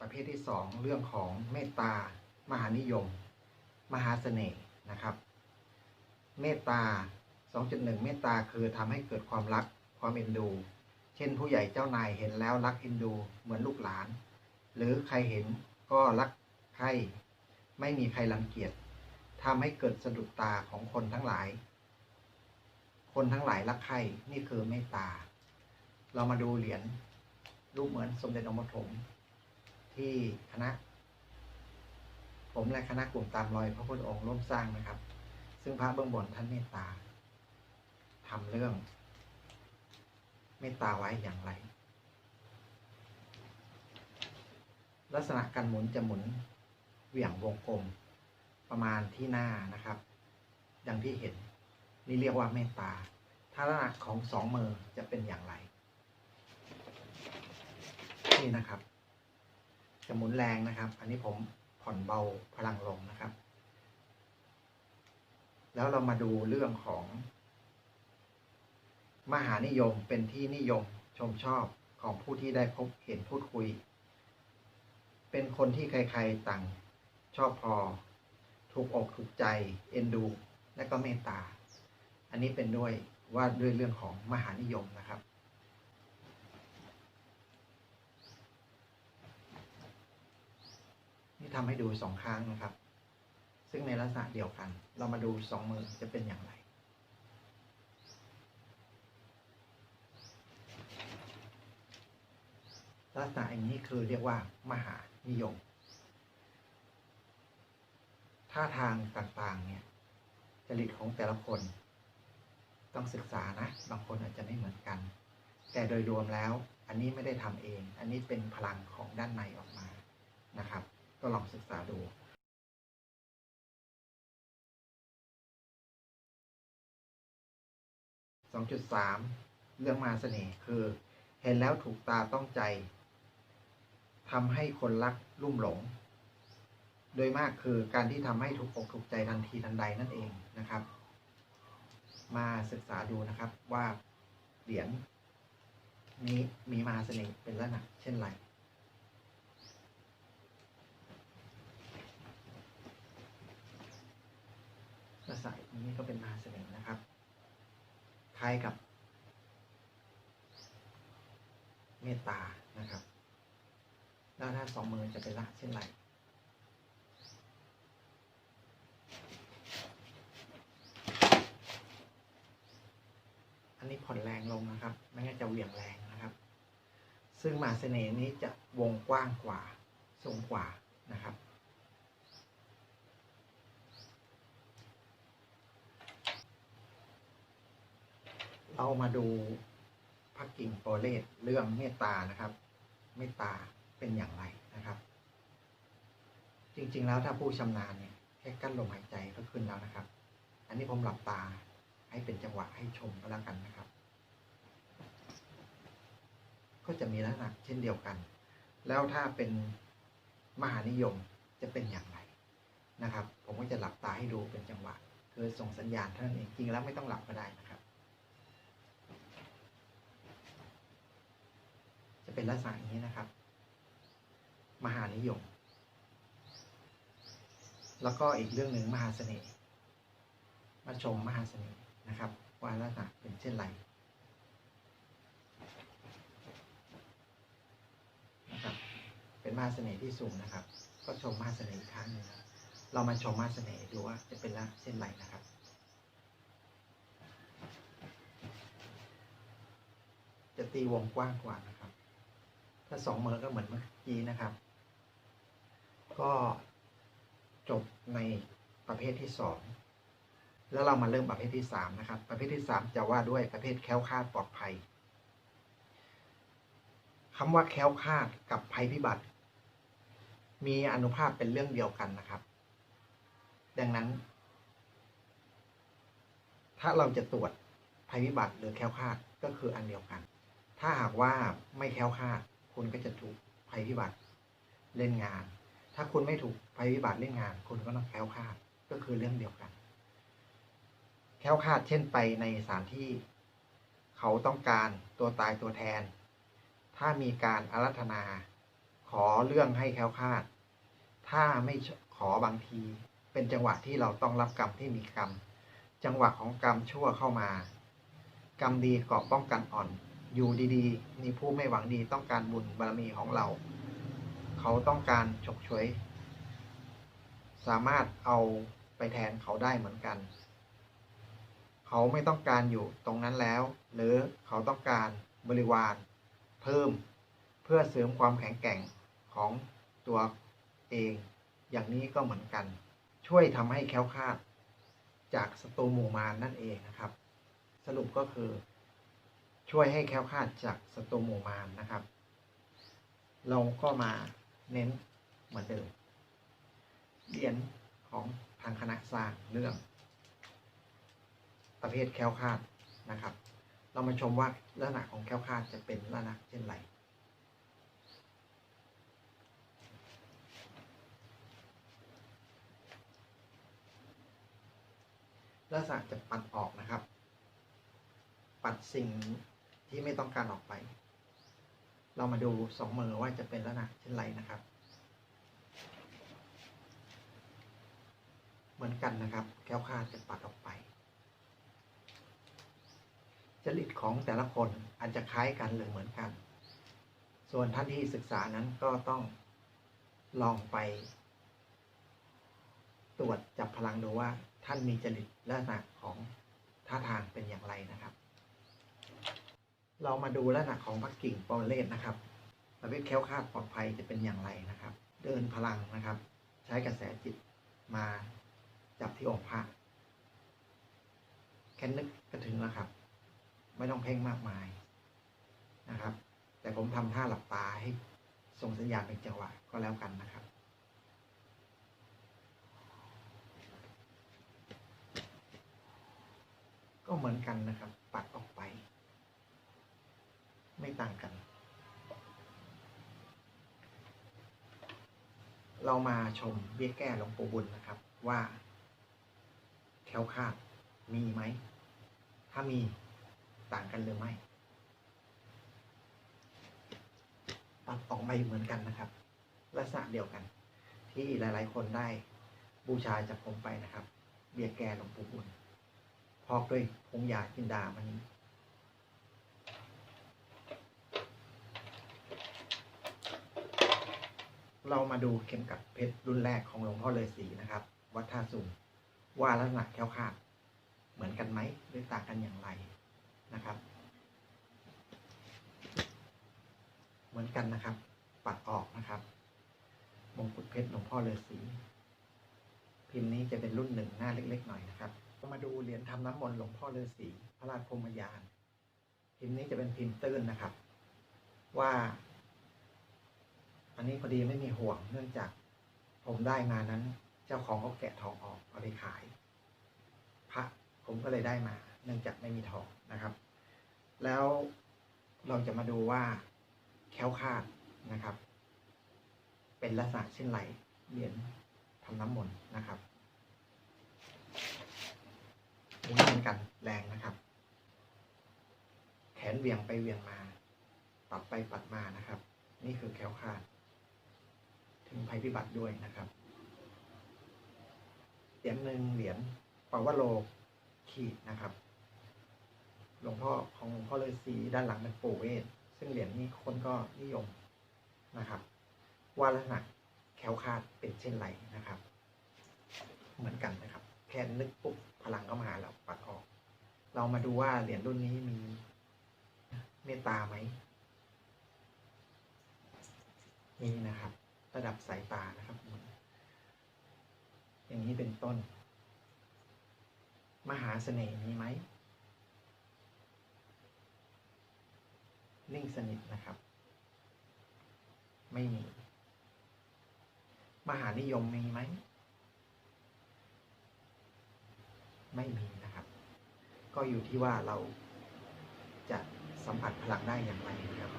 ประเภทที่สองเรื่องของเมตตามหานิยม มหาเสน่ห์นะครับ เมตตา 2.1 เมตตาคือทำให้เกิดความรักความเอ็นดู เช่น ผู้ใหญ่เจ้านายเห็นแล้วรักเอ็นดูเหมือนลูกหลาน หรือใครเห็นก็รักใครไม่มีใครรังเกียจทำให้เกิดสะดุดตาของคนทั้งหลาย คนทั้งหลายรักใครนี่คือเมตตา เรามาดูเหรียญรูปเหมือนสมเด็จองค์ปฐม ที่คณะ ผมและคณะกลุ่มตามรอยพระพุทธองค์ร่วมสร้างนะครับ ซึ่งพระเบื้องบนท่านเมตตาทำเรื่อง เมตตาไว้อย่างไร ลักษณะการหมุนจะหมุนเหวี่ยงวงกลมประมาณที่หน้านะครับ อย่างที่เห็น นี่เรียกว่าเมตตาถ้าลักษณะของสองมือจะเป็นอย่างไร นี่นะครับ จะหมุนแรงนะครับ อันนี้ผมผ่อนเบาพลังลงนะครับ แล้วเรามาดูเรื่องของ มหานิยมเป็นที่นิยมชมชอบของผู้ที่ได้พบเห็นพูดคุย เป็นคนที่ใครๆต่างชอบพอ ถูกอกถูกใจ เอ็นดู และก็เมตตา อันนี้เป็นด้วยว่าด้วยเรื่องของมหานิยมนะครับ นี่ ทำให้ดูสองครั้งนะครับ ซึ่งในลักษณะเดียวกัน เรามาดูสองมือจะเป็นอย่างไร ลักษณะอย่างนี้คือเรียกว่ามหานิยมท่าทางต่างๆเนี่ยจริตของแต่ละคน ต้องศึกษานะ บางคนอาจจะไม่เหมือนกัน แต่โดยรวมแล้วอันนี้ไม่ได้ทำเอง อันนี้เป็นพลังของด้านในออกมานะครับ ก็ลองศึกษาดู2.3เรื่องมาเสน่ห์คือ เห็นแล้วถูกตาต้องใจทำให้คนรักลุ่มหลง โดยมากคือการที่ทำให้ถูกอกถูกใจทันทีทันใดนั่นเองนะครับ มาศึกษาดูนะครับว่าเหรียญนี้มีมาเสน่ห์เป็นลักษณะเช่นไร ลักษณะนี้ก็เป็นมหาเสน่ห์นะครับคล้ายกับ เมตตานะครับ แล้วถ้าสองมือจะเป็นละเช่นไรอันนี้ผ่อนแรงลงนะครับ ไม่งั้นจะเหวี่ยงแรงนะครับ ซึ่งมหาเสน่ห์นี้จะวงกว้างกว่าสูงกว่านะครับ เรามาดูพักกิ่งโปรเลตเรื่องเมตตานะครับ เมตตาเป็นอย่างไรนะครับ จริงๆแล้วถ้าผู้ชำนาญเนี่ยแค่กั้นลมหายใจก็ขึ้นแล้วนะครับ อันนี้ผมหลับตาให้เป็นจังหวะให้ชมก็แล้วกันนะครับ ก็จะมีลักษณะเช่นเดียวกัน แล้วถ้าเป็นมหานิยมจะเป็นอย่างไรนะครับ ผมก็จะหลับตาให้ดูเป็นจังหวะ คือส่งสัญญาณเท่านั้นเองจริงแล้วไม่ต้องหลับก็ได้นะครับ จะ เป็นลักษณะอย่างนี้นะครับ มหานิยม แล้วก็อีกเรื่องหนึ่งมหาเสน่ห์มาชมมหาเสน่ห์นะครับ ว่าลักษณะเป็นเช่นไรนะครับ เป็นมหาเสน่ห์ที่สูงนะครับ ก็ชมมหาเสน่ห์อีกครั้งหนึ่งนะเรามาชมมหาเสน่ห์ดูว่าจะเป็นลักษณะเช่นไรนะครับจะตีวงกว้างกว่านะ ถ้าสองมือก็เหมือนเมื่อกี้นะครับ ก็จบในประเภทที่สองแล้วเรามาเริ่มประเภทที่สามนะครับ ประเภทที่สามจะว่าด้วยประเภทแคล้วคาดปลอดภัยคำว่าแคล้วคาดกับภัยพิบัติ มีอนุภาพเป็นเรื่องเดียวกันนะครับ ดังนั้น ถ้าเราจะตรวจภัยพิบัติหรือแคล้วคาดก็คืออันเดียวกัน ถ้าหากว่าไม่แคล้วคาด คุณก็จะถูกภัยพิบัติเล่นงาน ถ้าคุณไม่ถูกภัยพิบัติเล่นงาน คุณก็ต้องแคล้วคลาดก็คือเรื่องเดียวกัน แคล้วคลาดเช่นไปในสถานที่ เขาต้องการตัวตายตัวแทน ถ้ามีการอารัธนา ขอเรื่องให้แคล้วคลาด ถ้าไม่ขอบางที เป็นจังหวะที่เราต้องรับกรรมที่มีกรรม จังหวะของกรรมชั่วเข้ามา กรรมดีเกาะป้องกันอ่อน อยู่ดีๆ มีผู้ไม่หวังดีต้องการบุญบารมีของเรา เขาต้องการฉกฉวย สามารถเอาไปแทนเขาได้เหมือนกัน เขาไม่ต้องการอยู่ตรงนั้นแล้ว หรือเขาต้องการบริวาร เพิ่มเพื่อเสริมความแข็งแกร่งของตัวเอง อย่างนี้ก็เหมือนกัน ช่วยทำให้แคล้วคาด จากศัตรูหมู่มารนั่นเองนะครับ สรุปก็คือ ช่วยให้แคล้วคลาดจากศัตรูหมู่มารนะครับ เราก็มาเน้นเหมือนเดิมเรียญของทางคณะสร้างเรื่อง ประเภทแคล้วคลาดนะครับ เรามาชมว่าลักษณะของแคล้วคลาดจะเป็นลักษณะเช่นไรลักษณะจะปัดออกนะครับ ปัดสิ่ง ที่ไม่ต้องการออกไป เรามาดูสองมือว่าจะเป็นลักษณะเช่นไรนะครับ เหมือนกันนะครับ แก้วคาดจะปัดออกไป จริตของแต่ละคนอาจจะคล้ายกันหรือเหมือนกัน ส่วนท่านที่ศึกษานั้นก็ต้องลองไป ตรวจจับพลังดูว่าท่านมีจริตลักษณะของท่าทางเป็นอย่างไรนะครับ เรามาดูลักษณะของพักกิ่งปอเลสนะครับประเภทแค้วคาดปลอดภัยจะเป็นอย่างไรนะครับ เดินพลังนะครับ ใช้กระแสจิตมาจับที่องค์พระแค่นึกก็ถึงแล้วครับ ไม่ต้องเพ่งมากมายนะครับ แต่ผมทำท่าหลับตาให้ส่งสัญญาณเป็นจังหวะก็แล้วกันนะครับก็เหมือนกันนะครับ ปัดออกไป ต่างกัน เรามาชมเบี้ยแก้หลวงปู่บุญนะครับว่าแควคาดมีไหม ถ้ามีต่างกันหรือไม่ปัดออกไปเหมือนกันนะครับ ลักษณะเดียวกัน ที่หลาย ๆ คนได้บูชาจากผมไปนะครับ เบี้ยแก้หลวงปู่บุญพอกด้วยพงยาจินดามันนี้ เรามาดูเข็มกัดเพชรรุ่นแรกของหลวงพ่อเลยศรีนะครับ วัดท่าสุงว่าลักษณะแค้วคาดเหมือนกันไหมหรือต่างกันอย่างไรนะครับ เหมือนกันนะครับ ปัดออกนะครับ มงกุฎเพชรหลวงพ่อเลยศรีพิมพ์นี้จะเป็นรุ่นหนึ่งหน้าเล็ก ๆ หน่อยนะครับมาดูเหรียญทำน้ำมนต์หลวงพ่อฤาษีพระราชพรมยาน พิมพ์นี้จะเป็นพิมพ์ตื้นนะครับ ว่า อันนี้พอดีไม่มีห่วงเนื่องจากผมได้มานั้น เจ้าของเขาแกะทองออกเอาไปขาย พระผมก็เลยได้มา เนื่องจากไม่มีทองนะครับ แล้วเราจะมาดูว่าแคล้วคลาดนะครับ เป็นลักษณะเช่นไรเหรียญทำน้ำมนต์นะครับหมุนเหมือนกันแรงนะครับ แขนเวียงไปเวียงมา ปัดไปปัดมานะครับ นี่คือแคล้วคลาด ถึงภัยพิบัติด้วยนะครับเหรียญหนึ่งเหรียญปาวโลขีดนะครับ หลวงพ่อของหลวงพ่อเลยสีด้านหลังเป็นปู่เวทซึ่งเหรียญนี้คนก็นิยมนะครับ ว่าลักษณะแควคาดเป็นเช่นไรนะครับ เหมือนกันนะครับ แค่นึกปุ๊บพลังก็มาแล้วปัดออก เรามาดูว่าเหรียญรุ่นนี้มีเมตตาไหมมีนะครับ ระดับสายตานะครับอย่างนี้เป็นต้น มหาเสน่ห์มีไหม นิ่งสนิทนะครับ ไม่มี มหานิยมมีไหม ไม่มีนะครับ ก็อยู่ที่ว่าเราจะสัมผัสพลังได้อย่างไรนะครับ